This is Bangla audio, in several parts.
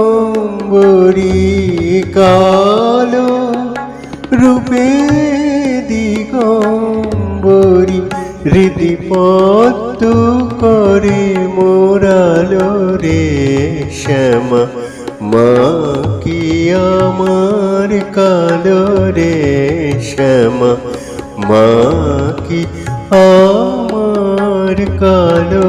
দিগম্বরী কালো রূপে দিগম্বরী হৃদি পদ্ম করে মোরালো রে শ্যামা, মা কি আমার কালো রে শ্যামা, মা কি আমার কালো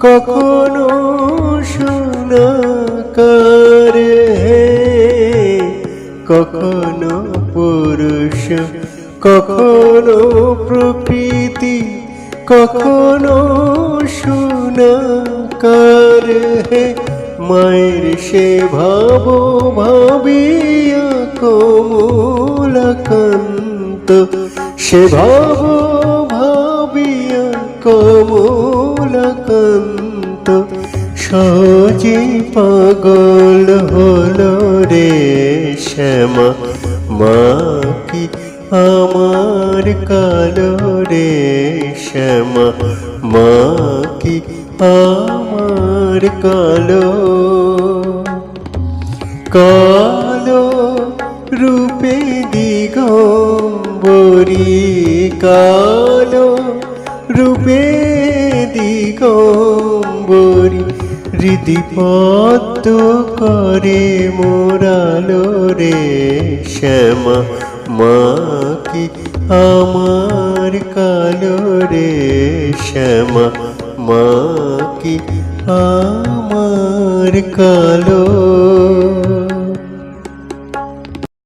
কখনো সোনাকার হে। কখনো পুরুষ, কখনো প্রকৃতি, কখনো সোনাকার হে। মায়ের সে ভাব ভাবিয়া কমলাকান্ত সে ভাব ভাবিয়া কমলাকান্ত সহজে পাগল হলো রে শ্যামা। মা কি আমার কালো রে শ্যামা? মা কি আমার কালো? কালো রূপে দিগম্বরী, কালো রূপে দিগম্বরী হৃদিপদ্ম করে মোরালো রে শ্যামা মা কি আমার কালো রে শ্যামা মা কি আমার কালো